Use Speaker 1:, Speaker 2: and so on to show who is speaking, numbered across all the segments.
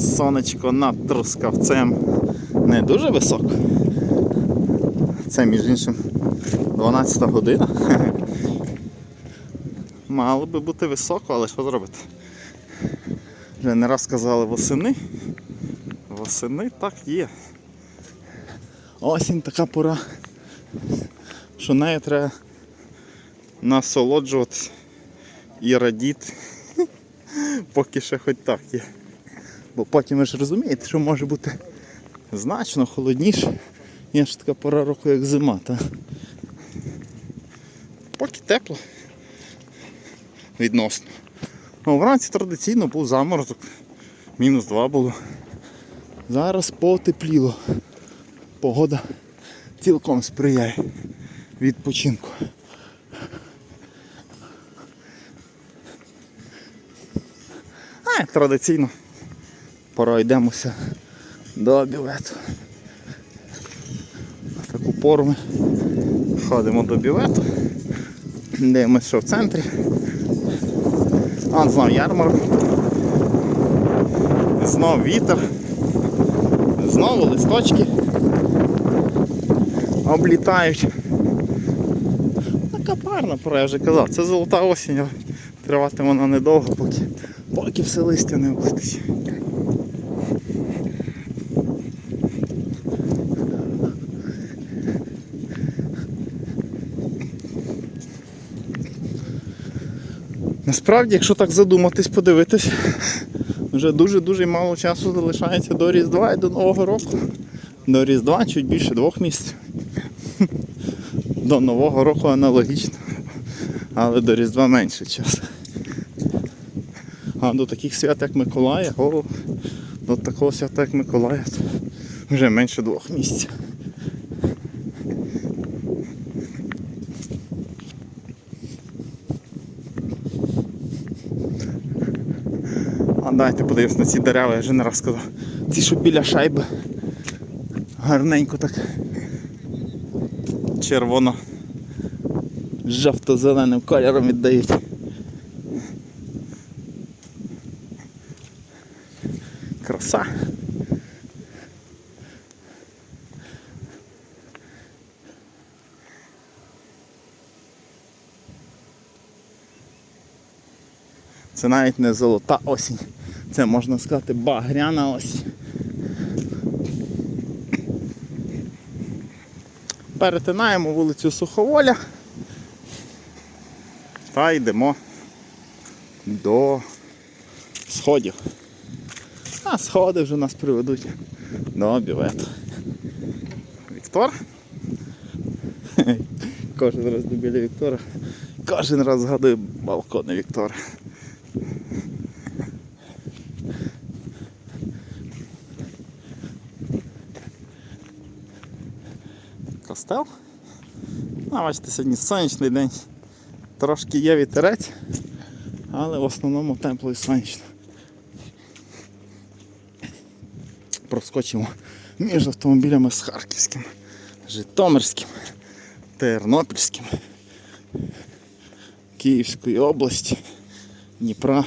Speaker 1: Сонечко над трускавцем не дуже високо. Це, між іншим, 12 година. Мало би бути високо, але що зробити? Вже не раз казали восени. Восени так є. Осінь така пора, що нею треба насолоджуватися і радіти. Поки ще хоч так є. Бо потім ви ж розумієте, що може бути значно холодніше. Є ж така пора року, як зима, та? Поки тепло. Відносно. Ну, вранці традиційно був заморозок. Мінус 2 було. Зараз потепліло. Погода цілком сприяє відпочинку. А, традиційно пройдемося до бювету. В таку пору ми ходимо до бювету. Дивимося, що в центрі. А, знов ярмарок. Знов вітер. Знову листочки облітають. Така парна пора, я вже казав, це золота осінь, триватиме вона недовго, поки, поки все листя не облетить. Насправді, якщо так задуматись, подивитись, вже дуже-дуже мало часу залишається до Різдва і до Нового року. До Різдва чуть більше двох місяців. До Нового року аналогічно, але до Різдва менше часу. А до таких свят, як Миколая, о, до такого свята, як Миколая, вже менше двох місяців. Давайте подивимось на ці дерева, я вже не раз сказав. Ці, що біля шайби. Гарненько так. Червоно. Жовто-зеленим кольором віддають. Краса. Це навіть не золота осінь. Це можна сказати багряна осінь. Перетинаємо вулицю Суховоля та йдемо до сходів. А сходи вже нас приведуть до бювету. Віктор. Кожен раз до біля Віктора. Кожен раз згадую балкони Віктора. Костел. А, бачите, сьогодні сонячний день. Трошки є вітерець, але в основному тепло і сонячно. Проскочимо між автомобілями з Харківським, Житомирським, Тернопільським, Київської області, Дніпра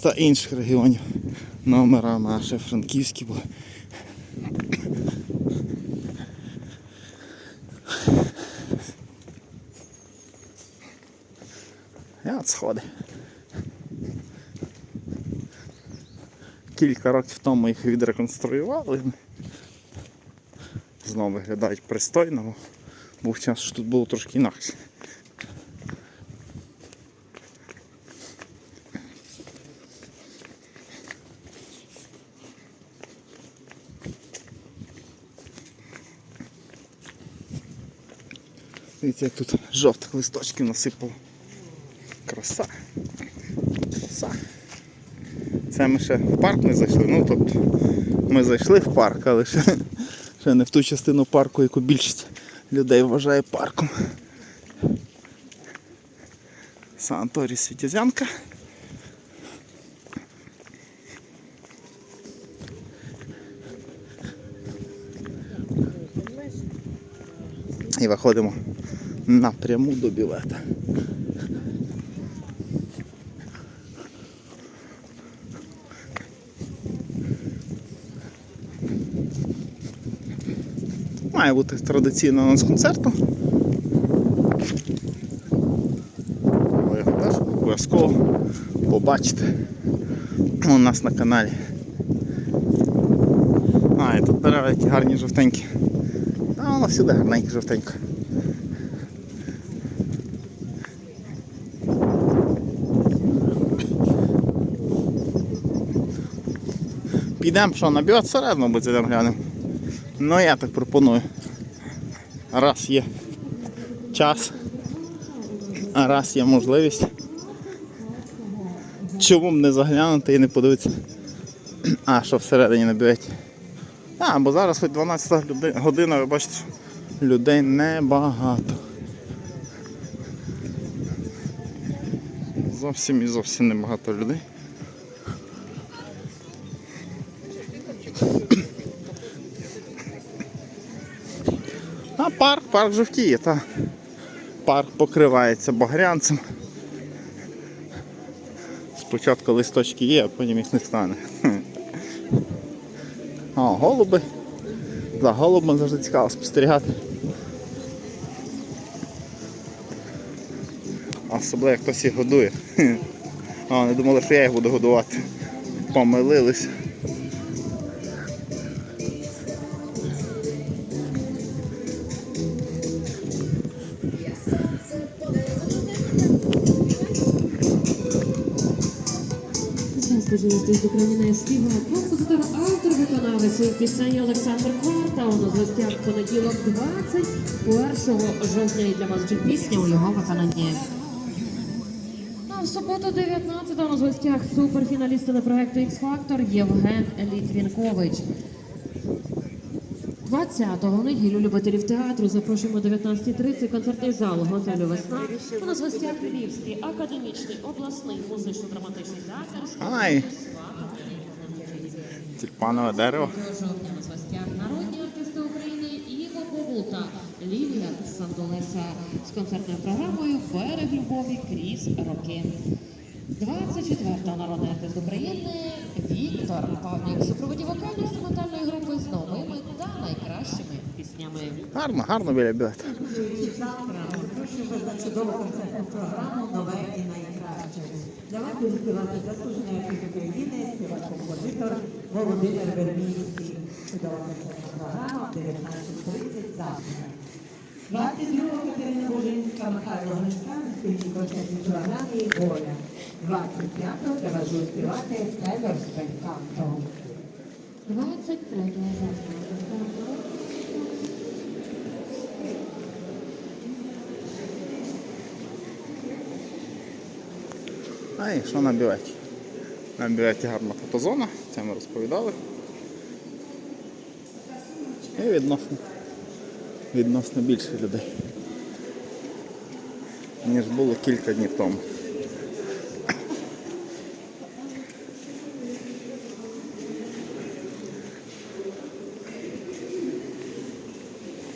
Speaker 1: та інших регіонів. Номерами а ще франківські були. От сходи. Кілька років тому їх відреконструювали. Знову виглядають пристойно. Був час, що тут було трошки інакше. Дивіться, як тут жовтих листочків насипало. Краса. Краса. Це ми ще в парк не зайшли. Ну тобто ми зайшли в парк, але ще, ще не в ту частину парку, яку більшість людей вважає парком. Санаторій Світязянка. І виходимо напряму до білета. Має бути традиційно анонс концерту. Ви його теж обов'язково побачите у нас на каналі. А, і тут дерева які гарні жовтенькі. Та воно всюди гарненьке жовтенько. Підемо що, на біоцеред, мабуть, зайдемо глянемо. Ну я так пропоную. Раз є час, а раз є можливість. Чому б не заглянути і не подивитися, а що всередині на бюветі. А, бо зараз хоч 12 люди- година, ви бачите, людей небагато. Зовсім і зовсім небагато людей. Парк, парк жовтіє, та парк покривається багрянцем. Спочатку листочки є, а потім їх не стане. О, голуби. За голубом завжди цікаво спостерігати. Особливо як хтось їх годує. А, вони думали, що я їх буду годувати. Помилились.
Speaker 2: З України співак, композитор, автор, виконавець своїх пісень Олександр Кварта. У нас гостях понеділок 21 жовтня і для вас вже пісня у його виконанні. А в суботу 19 у нас гостях суперфіналіст телепроекту X-Factor Євген Літвінкович. 20-го неділю любителів театру запрошуємо 19.30 концертний зал готелю Весна. У нас в гостях Львівський академічний обласний музично-драматичний театр.
Speaker 1: Ай! Тюльпанове дерево.
Speaker 2: жовтня на гостях народні артисти України Іво Бобулта, Лілія Сандолеса з концертною програмою Берег любові крізь роки. 24-та народний артист України Віктор Павлік супроводі вокально-інструментальної групи з новими та найкращими піснями.
Speaker 1: Гарно, гарно біля бювету.
Speaker 3: Запрошуємо за чудову концертну програму Нове і найкраще. Для вас буде співати заслужений артист України, співак-композитор Володимир Вербійський. Чудова концертна програма в 19.30 завтра. 22 Катерина Божинська, Михайло Гринська на спільній концертній програмі Воля. 25-го треба ж співати Тейлор Спенканто.
Speaker 2: 23 жовтня.
Speaker 1: А і що на бюветі? На бюветі гарна фотозона, це ми розповідали. І відносно, відносно більше людей, ніж було кілька днів тому.